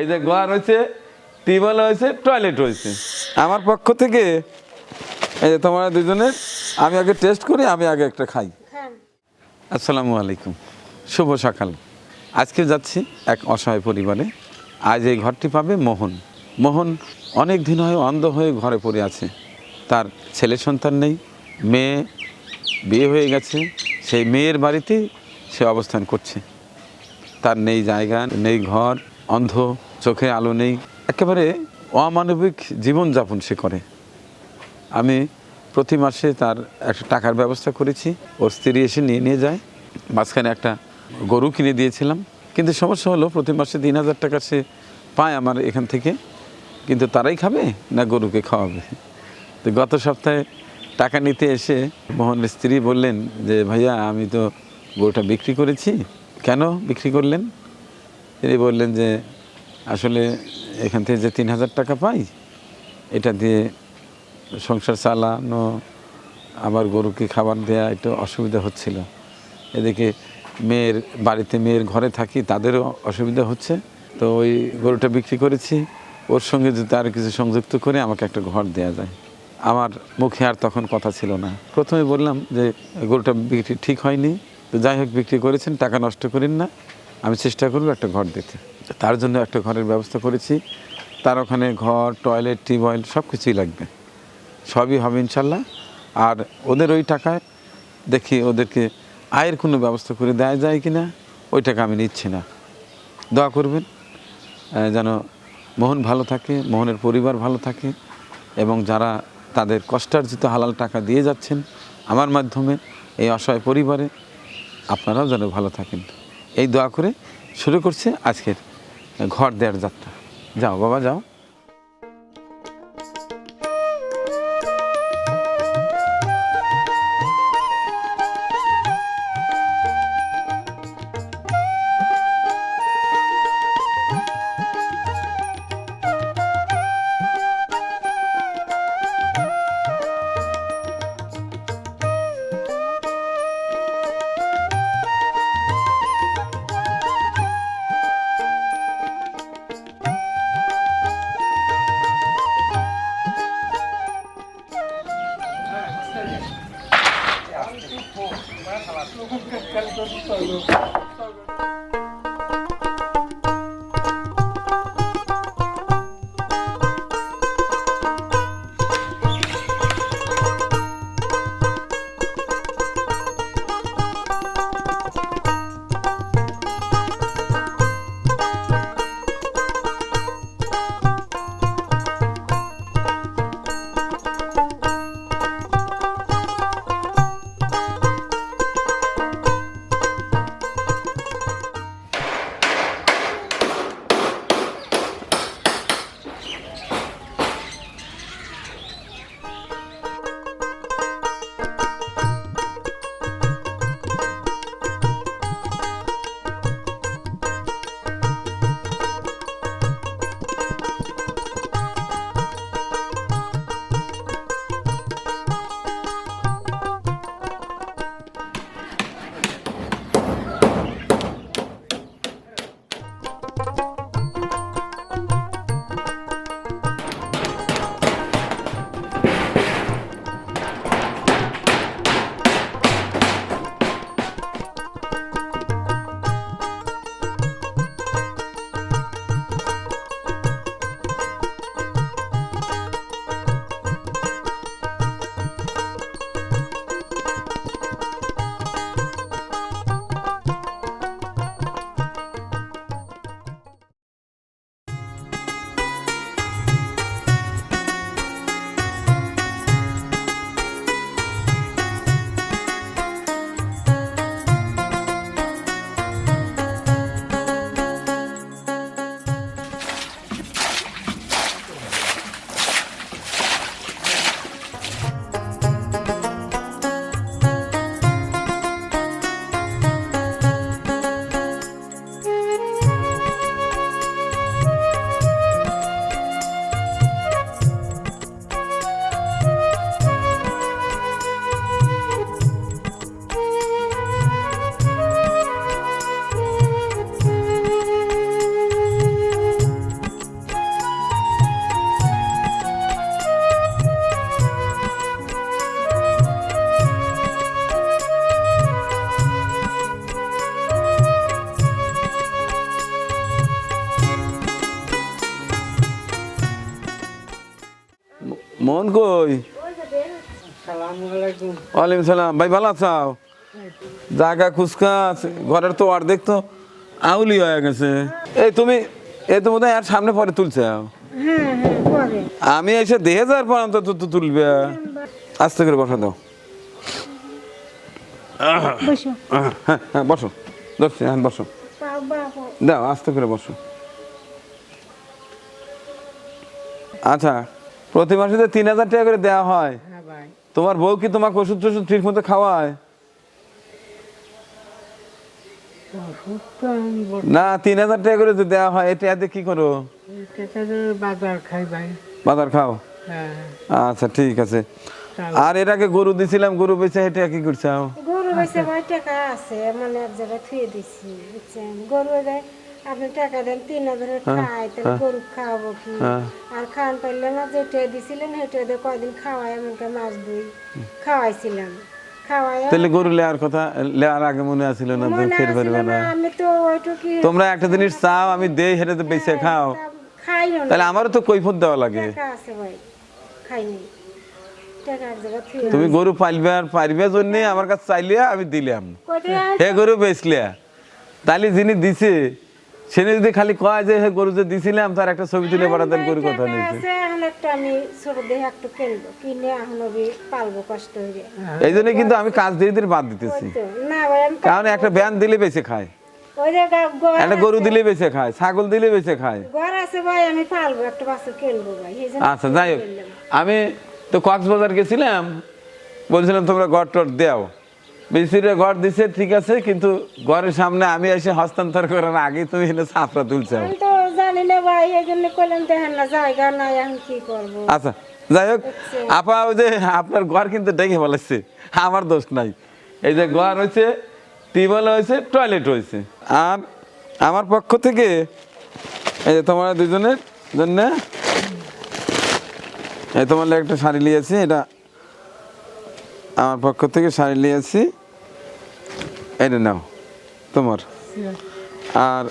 এই যে ঘর হয়েছে টিউবওয়েল হয়েছে টয়লেট হয়েছে আমার পক্ষ থেকে এই যে তোমরা দুজনের আমি আগে টেস্ট করি আমি আগে একটা খাই। আসসালামু আলাইকুম। শুভ সকাল। আজকে যাচ্ছি এক অসহায় পরিবারে। আজ এই ঘরটি পাবে মোহন। মোহন অনেক দিন হয় অন্ধ হয়ে ঘরে পড়ে আছে। তার ছেলে সন্তান নেই মেয়ে বিয়ে হয়ে গেছে। সেই মেয়ের বাড়িতেই সে অবস্থান করছে। তার নেই জায়গা নেই ঘর অন্ধ। চোখে আলো নেই। একেবারে অমানবিক জীবনযাপন সে করে। আমি প্রতি মাসে তার একটা টাকার ব্যবস্থা করেছি। ওর স্ত্রী এসে নিয়ে নিয়ে যায়। মাঝখানে একটা গরু কিনে দিয়েছিলাম। কিন্তু সমস্যা হলো প্রতি মাসে তিন হাজার টাকা সে পায় আমার এখান থেকে। কিন্তু তারাই খাবে না গরুকে খাওয়াবে? তো গত সপ্তাহে টাকা নিতে এসে মোহনের স্ত্রী বললেন যে, ভাইয়া, আমি তো গরুটা বিক্রি করেছি। কেন বিক্রি করলেন? তিনি বললেন যে আসলে এখান থেকে যে তিন হাজার টাকা পাই, এটা দিয়ে সংসার চালানো, আবার গরুকে খাবার দেওয়া একটু অসুবিধা হচ্ছিল। এদিকে মেয়ের, বাড়িতে মেয়ের ঘরে থাকি, তাদেরও অসুবিধা হচ্ছে। তো ওই গরুটা বিক্রি করেছি, ওর সঙ্গে যদি আর কিছু সংযুক্ত করে আমাকে একটা ঘর দেওয়া যায়। আমার মুখে আর তখন কথা ছিল না। প্রথমে বললাম যে, গরুটা বিক্রি ঠিক হয়নি, তো যাই হোক বিক্রি করেছেন, টাকা নষ্ট করেন না, আমি চেষ্টা করব একটা ঘর দিতে। তার জন্য একটা ঘরের ব্যবস্থা করেছি। তার ওখানে ঘর টয়লেট টিউবওয়েল সব কিছুই লাগবে। সবই হবে ইনশাল্লাহ। আর ওদের ওই টাকায় দেখি ওদেরকে আয়ের কোনো ব্যবস্থা করে দেওয়া যায় কি না ওই টাকা আমি নিচ্ছি না। দোয়া করবেন যেন মোহন ভালো থাকে, মোহনের পরিবার ভালো থাকে এবং যারা তাদের কষ্টার্জিত হালাল টাকা দিয়ে যাচ্ছেন আমার মাধ্যমে, এই অসহায় পরিবারে, আপনারাও যেন ভালো থাকেন। এই দোয়া করে শুরু করছে আজকের ঘর দেওয়ার যাত্রা। যাও বাবা যাও। Gracias. মোহন কই? ওয়ালাইকুম সালাম। ভাই ভালো আছো? জায়গা খুচকাচ ঘরের তো অর্ধেক তো আউলি হয়ে গেছে। এই তুমি এই তো বোধহয় আর সামনে পরে তুলছে। হ্যাঁ হ্যাঁ আমি এসে দেহে যাওয়ার পর অন্তত তো তুলবে। আস্তে করে বসা দাও বসো। হ্যাঁ হ্যাঁ বসো। ধরছি হ্যাঁ বসো। দাও আস্তে করে বসো। আচ্ছা। প্রতি মাসে তো তিন হাজার টাকা করে দেওয়া হয়। হ্যাঁ তোমার বউ কি তোমাকে ওষুধ টষুধ ঠিক মতো খাওয়ায়? না তিন হাজার টাকা করে তো দেওয়া হয়। এটা এতে কি করো? বাজার খাই ভাই। বাজার খাও? হ্যাঁ। আচ্ছা ঠিক আছে। আর এর আগে গরু দিছিলাম গরু বেচে এটা কি করছাও গরু বেছে ভাই টাকা আছে মানে এক জায়গায় থুয়ে দিছি গরু আপনি টাকা দেন তিন হাজারের খায় তাহলে গরু খাওয়াবো কি? হ্যাঁ। আর খাওয়ান পারলে না যেটা দিছিলেন সেটা দিয়ে কয়দিন খাওয়াই এমনটা মাছ দুই খাওয়াইছিলাম। তাহলে গরু লেওয়ার কথা আগে মনে আছিল না ফের পারবে না তোমরা একটা জিনিস চাও আমি দেই তো বেঁচে খাও। খাই তাহলে আমারও তো কৈফত দেওয়া লাগে। তুমি গরু পালবে আর পারবে জন্য আমার কাছে চাইলে আমি দিলাম। হে গরু বেচলে। তাহলে যিনি দিছে সে যদি খালি কয় যে গরু যে দিছিলাম তার একটা ছবি তুলে পাঠাতেন গরু কথা নিয়েছে। আছে এখন একটা আমি ছোট দেখে একটু কিনবো কিনে এখন পালবো কষ্ট হয়ে। এই জন্য কিন্তু আমি কাজ দিয়ে দিয়ে বাদ দিতেছি। কারণ একটা ব্যান দিলে বেঁচে খায়। একটা গরু দিলে বেঁচে খায় ছাগল দিলে বেঁচে খায়। ঘর আছে ভাই আমি পালবো একটা বাচ্চা কিনবো ভাই এই জন্য আচ্ছা যাই হোক। আমি তো কক্সবাজার গেছিলাম বলছিলাম তোমরা ঘর টর দেও। মিস্ত্রিরা ঘর দিছে ঠিক আছে কিন্তু ঘরের সামনে আমি এসে হস্তান্তর করার আগে তুমি এনে ছাপড়া তুলছো আমি তো জানি না ভাই এই জন্য কইলাম দেখেন না জায়গা নাই এখন কি করব? আচ্ছা যাই হোক আপা ওই যে আপনার ঘর কিন্তু ডেকে বলেছে আমার দোষ নাই। এই যে ঘর হয়েছে টিউবওয়েল হয়েছে টয়লেট হয়েছে আর আমার পক্ষ থেকে এই যে তোমার দুজনের জন্য এই তোমার একটা শাড়ি নিয়েছি এটা আমার পক্ষ থেকে শাড়ি নিয়েছি। এটা নাও তোমার। আর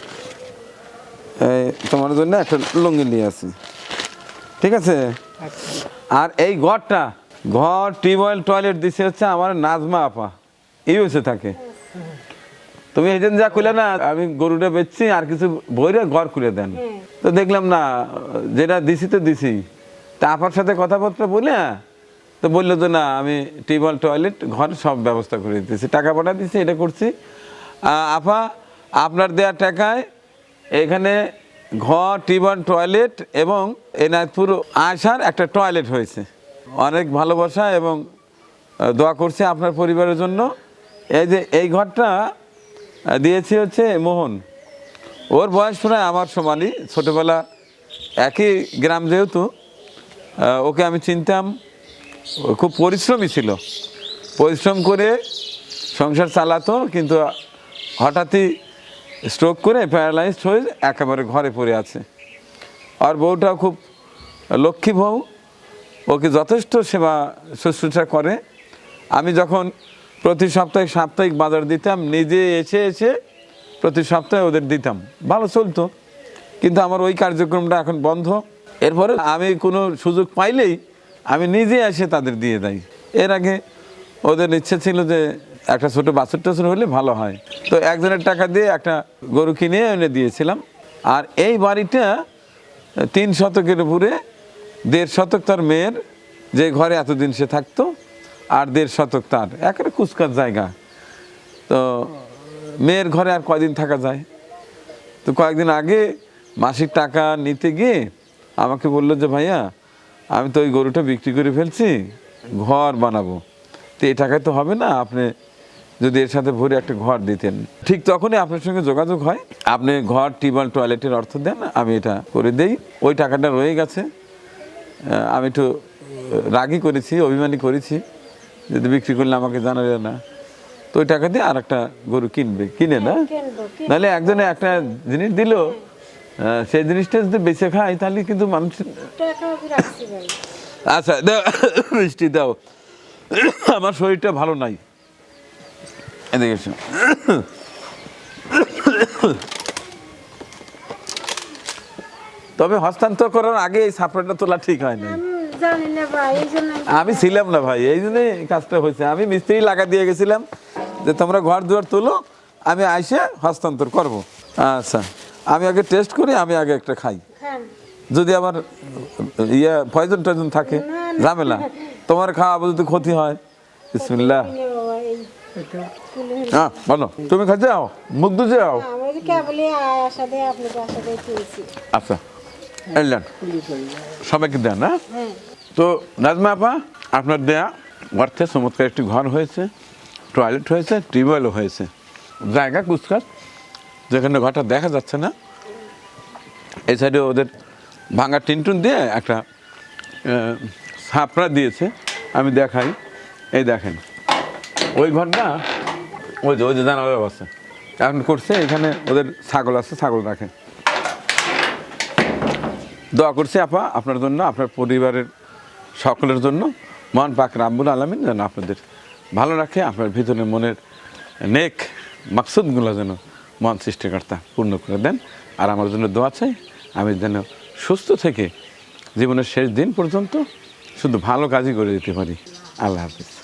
এই তোমার জন্য একটা লুঙ্গি নিয়ে আছি ঠিক আছে? আচ্ছা। আর এই ঘরটা ঘর টিউবওয়েল টয়লেট দিছে হচ্ছে আমার নাজমা আপা। ইউএসএ থাকে তুমি এই যা খুলে না আমি গরুটা বেচছি আর কিছু বইরে ঘর খুলে দেন। হ্যাঁ। তো দেখলাম না যেটা দিছি তো দিছি। তা আপার সাথে কথাবার্তা বলে তো বলল যে, না, আমি টিউবওয়েল, টয়লেট, ঘর সব ব্যবস্থা করে দিতেছি। টাকা পাঠা দিছি, এটা করছি। আপা, আপনার দেওয়া টাকায় এখানে ঘর, টিউবওয়েল, টয়লেট এবং এনায়তপুর আসার একটা টয়লেট হয়েছে। অনেক ভালোবাসা এবং দোয়া করছে আপনার পরিবারের জন্য। এই যে, এই ঘরটা দিয়েছি হচ্ছে মোহন। ওর বয়স প্রায় আমার সমানই। ছোটোবেলা একই গ্রাম যেহেতু ওকে আমি চিনতাম। খুব পরিশ্রমী ছিল। পরিশ্রম করে সংসার চালাতো, কিন্তু হঠাৎই স্ট্রোক করে প্যারালাইজড হয়ে একেবারে ঘরে পড়ে আছে। আর বউটাও খুব লক্ষ্মী বউ, ওকে যথেষ্ট সেবা শুশ্রূষা করে। আমি যখন প্রতি সপ্তাহে সাপ্তাহিক বাজার দিতাম, নিজে এসে এসে প্রতি সপ্তাহে ওদের দিতাম। ভালো চলতো, কিন্তু আমার ওই কার্যক্রমটা এখন বন্ধ। এরপরে আমি কোনো সুযোগ পাইলেই আমি নিজে এসে তাদের দিয়ে দেয় এর আগে ওদের ইচ্ছে ছিল যে একটা ছোট বাছুর টাছুর হলে ভালো হয়। তো একজনের টাকা দিয়ে একটা গরু কিনে এনে দিয়েছিলাম। আর এই বাড়িটা তিন শতকের উপরে দেড় শতক তার মেয়ের যে ঘরে এতদিন সে থাকতো, আর দেড় শতক তার। একেবারে কুচকার জায়গা। তো মেয়ের ঘরে আর কয়দিন থাকা যায়? তো কয়েকদিন আগে মাসিক টাকা নিতে গিয়ে আমাকে বলল যে, ভাইয়া আমি তো ওই গরুটা বিক্রি করে ফেলছি ঘর বানাবো। তো এই টাকায় তো হবে না আপনি যদি এর সাথে ভরে একটা ঘর দিতেন। ঠিক তখনই আপনার সঙ্গে যোগাযোগ হয়। আপনি ঘর টিউবওয়েল টয়লেটের অর্থ দেন আমি এটা করে দেই। ওই টাকাটা রয়ে গেছে। আমি একটু রাগই করেছি অভিমানী করেছি। যদি বিক্রি করলে আমাকে জানাবে না। তো ওই টাকা দিয়ে আর একটা গরু কিনবে। কিনে না? নাহলে একজনে একটা জিনিস দিল সেই জিনিসটা যদি বেঁচে খায় তাহলে কিন্তু মানুষ আচ্ছা দাও মিষ্টি দাও। আমার শরীরটা ভালো নাই। এদিকে তবে হস্তান্তর করার আগে এই সাপড়াটা তোলা ঠিক হয় না আমি জানি না ভাই এই জন্য আমি- আমি ছিলাম না ভাই এই জন্যই কাজটা হয়েছে। আমি মিস্ত্রি লাগা দিয়ে গেছিলাম যে তোমরা ঘর দুয়ার তোলো আমি আইসে হস্তান্তর করব। আচ্ছা। আমি আগে টেস্ট করি আমি আগে একটা খাই। যদি আমার ইয়ে পয়জন টয়জন থাকে। ঝামেলা। তোমার খাওয়া যদি ক্ষতি হয় বিসমিল্লাহ। হ্যাঁ বলো তুমি খাইতে যাও? মুখ দুজে যাও? আচ্ছা এলেন হয়ে সবাইকে দেন না হ্যাঁ। তো নাজমা আপা আপনার দেয়া অর্থে চমৎকার একটি ঘর হয়েছে টয়লেট হয়েছে টিউবওয়েলও হয়েছে। জায়গা কুচকার যেখানে ঘরটা দেখা যাচ্ছে না, এই সাইডে ওদের ভাঙা টিনটুন দিয়ে একটা ছাপড়া দিয়েছে, আমি দেখাই। এই দেখেন, ওই ঘরটা, ওই যে ওই যে জানালার অবস্থা এখন করছে, এখানে ওদের ছাগল আছে, ছাগল রাখে। দোয়া করছি আপা, আপনার জন্য, আপনার পরিবারের সকলের জন্য। মহান পাক রাব্বুল আলমিন যেন আপনাদের ভালো রাখে, আপনার ভিতরে মনের নেক মাকসুদগুলো যেন মহান সৃষ্টিকর্তা পূর্ণ করে দেন। আর আমার জন্য দোয়া চাই, আমি যেন সুস্থ থেকে জীবনের শেষ দিন পর্যন্ত শুধু ভালো কাজই করে দিতে পারি। আল্লাহ হাফিজ।